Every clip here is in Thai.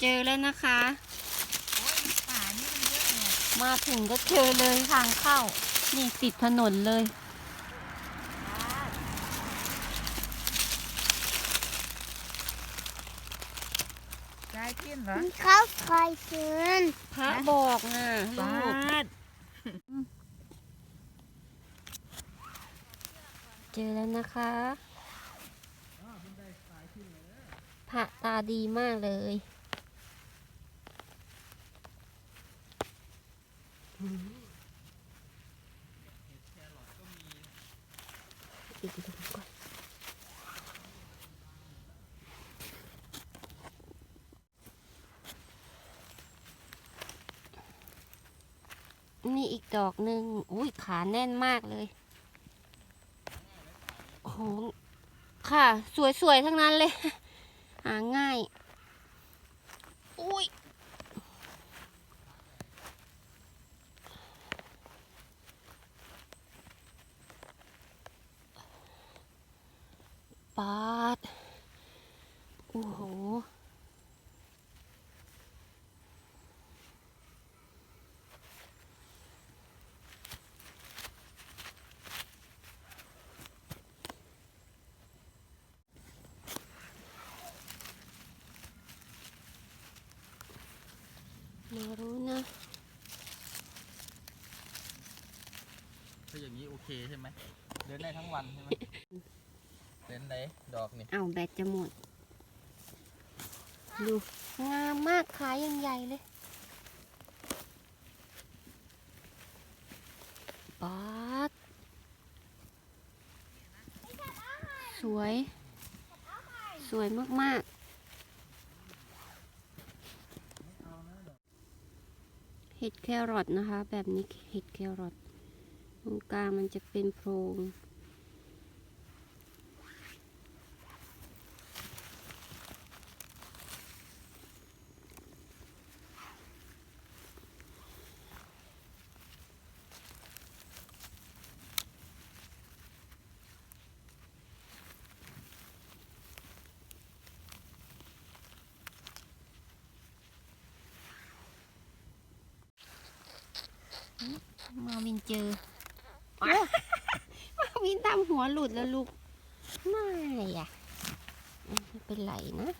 เจอแล้วนะคะโอ้ยป่านี่มันเยอะเนี่ยมาถึงก็เจอเลยทางเข้า นี่ติดถนนเลย ยายกินเหรอเขาคอยคืนพระบอกนะลูป้ากดเจอแล้วนะคะ พระตาดีมากเลย อีกดูก่อนนี่อีกดอกหนึ่งอุ้ยขาแน่นมากเลยโอ้โหค่ะ สวยๆ ทั้งนั้นเลย หาง่าย อุ้ย ปาดโอ้โห ไม่รู้นะ ถ้าอย่างนี้โอเคใช่ไหมเดินได้ทั้งวันใช่ไหม เดินไหนดอกนี่เอาแบตจะหมด ดู งามมากขายยังใหญ่เลยปาดสวย สวยมาก ๆ เห็ดแครอทนะคะ แบบนี้เห็ดแครอทตรงกลางมันจะเป็นโพรง มาวินเจอ มาวินตามหัวหลุดแล้วลูกไม่อะไม่เป็นไรนะ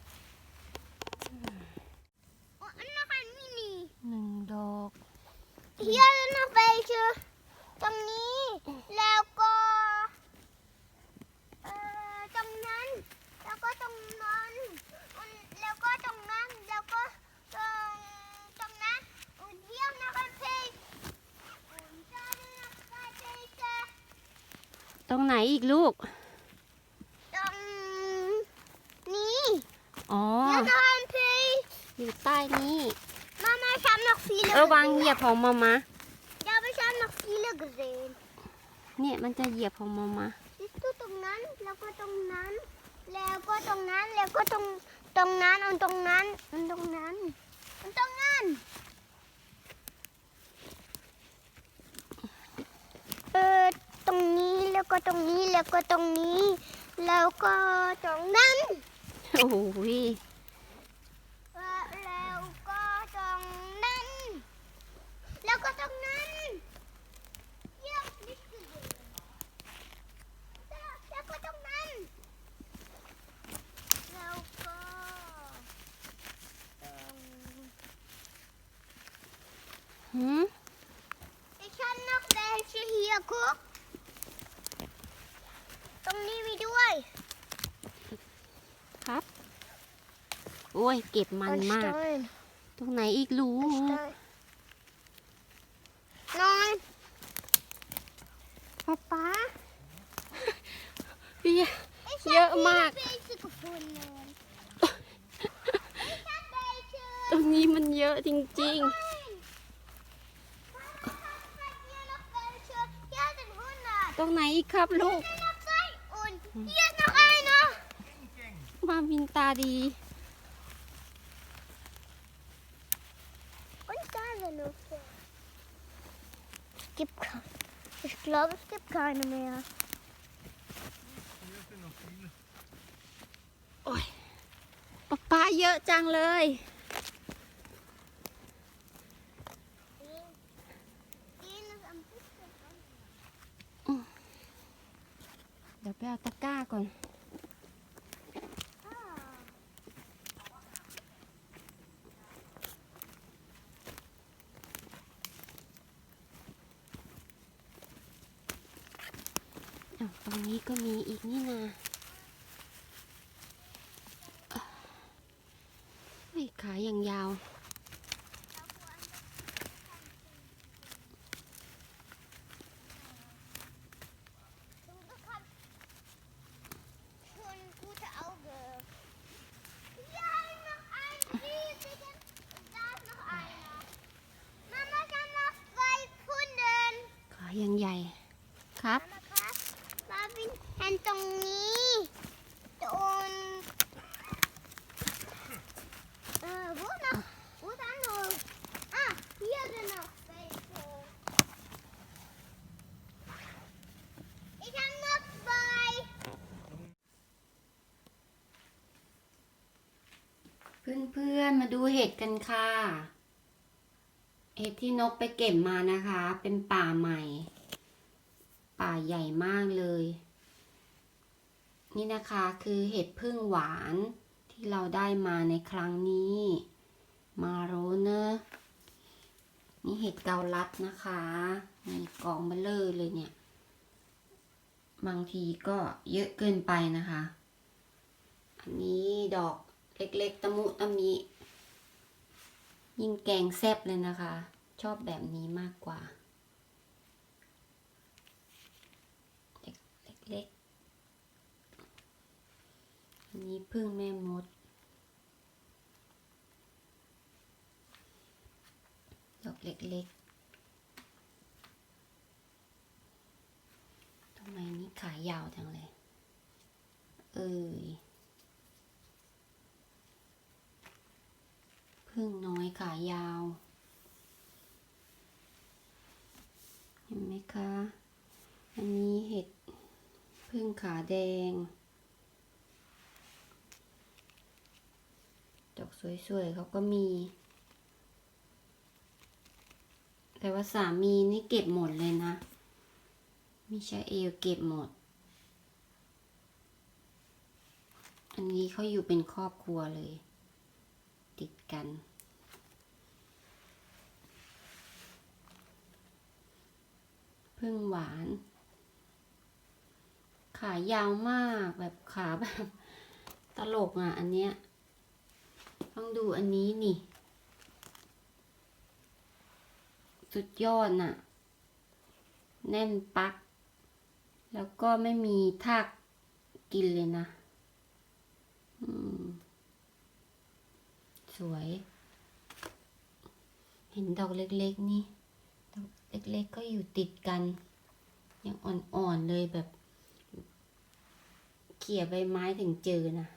อันนั้นค่ะนี่นี่หนึ่งดอกเฮียนะไปคือตรงนี้ แล้วก็เอ่อตรงนั้น แล้วก็ตรงนั้นอืมแล้วก็ตรงนั้น แล้วก็ตรงตรงนั้นอุ่นเยี่ยมนะคะพี่อุ่นจ้าด้วยนะคะพี่จ้า ตรงไหนอีกลูก ตรงนี้อ๋อแล้วนะคะพี่อยู่ใต้นี้ Mama, ich habe noch viele เออวางเหยียบของมามา Ja, aber ich habe noch viele gesehen. เนี่ยมันจะเหยียบของมามา Siehst du ตรงนั้นแล้วก็ตรงนั้น แล้วก็ตรงนั้นแล้วก็ตรงตรงนั้น und ตรงนั้น und ตรงนั้น und ตรงนั้น เออตรงนี้ แล้วก็ตรงนี้แล้วก็ตรงนี้ แล้วก็ตรงนั้นโอ้โหยเอ่อแล้วก็ตรงนั้น แล้วก็ตรงนั้นเยี่ยมนี่คือแล้วแล้วก็ตรงนั้นแล้วก็ตรงหืม Ich habe noch welche hier, guck. ตรงนี้มีด้วย ครับ โอ้ย เก็บมันมาก Stein. ตรงไหนอีกรู้ Ein Stein. Nein. ป๊าป๊าเบีย Ich Ja, habe Marc. hier welche gefunden. ich habe welche. ตรงนี้มันเยอะจริง Nein. Mama hat hier noch welche. Hier sind ๆตรงไหนอีกครับลูก 100. Hier noch zwei. Und hier ist noch einer. มาวินตาดี Ich glaube, es gibt keine mehr. Hier sind noch viele. โอ้ยปลาปลาเยอะจังเลย เดี๋ยวไปเอาตะกร้าก่อน ดูเห็ดกันค่ะ เห็ดที่นกไปเก็บมานะคะ เป็นป่าใหม่ ป่าใหญ่มากเลย นี่นะคะคือเห็ดพึ่งหวานที่เราได้มาในครั้งนี้ มาโรเนอร์นี่เห็ดเกาลัดนะคะ มีกองเบลเลอร์เลยเนี่ย บางทีก็เยอะเกินไปนะคะ อันนี้ดอกเล็กๆ ตะมุตะมิ ยิ่งแกงแซ่บเลยนะคะ ชอบแบบนี้มากกว่า เล็กๆอันนี้พึ่งแม่มด ดอกเล็กๆทำไมนี่ขายาวจังเลย เอ้ย พึ่งน้อยขายาว เห็นไหมคะ อันนี้เห็ดพึ่งขาแดง ดอกสวยๆเขาก็มี แต่ว่าสามีนี่เก็บหมดเลยนะมิชาเอลเก็บหมด อันนี้เขาอยู่เป็นครอบครัวเลย ติดกัน พึ่งหวาน ขายาวมากแบบขาแบบตลกอะ อันเนี้ยต้องดูอันนี้นี่ สุดยอดน่ะ แน่นปัก แล้วก็ไม่มีทากกินเลยนะ สวย เห็นดอกเล็กๆนี่ เล็กๆก็อยู่ติดกัน ยังอ่อนๆเลยแบบ เขี่ยใบไม้ถึงเจอนะ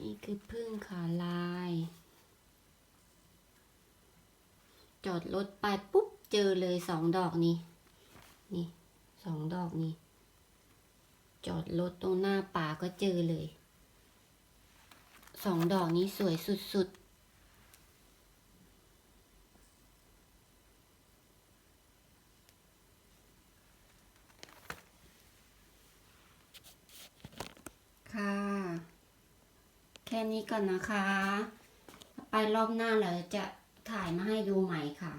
นี่คือพึ่งขาลาย จอดรถไปปุ๊บเจอเลยสองดอกนี้ นี่สองดอกนี้ จอดรถตรงหน้าป่าก็เจอเลย สองดอกนี้สวยสุดๆ ค่ะ แค่นี้ก่อนนะคะ ไปรอบหน้าเราจะถ่ายมาให้ดูใหม่ค่ะ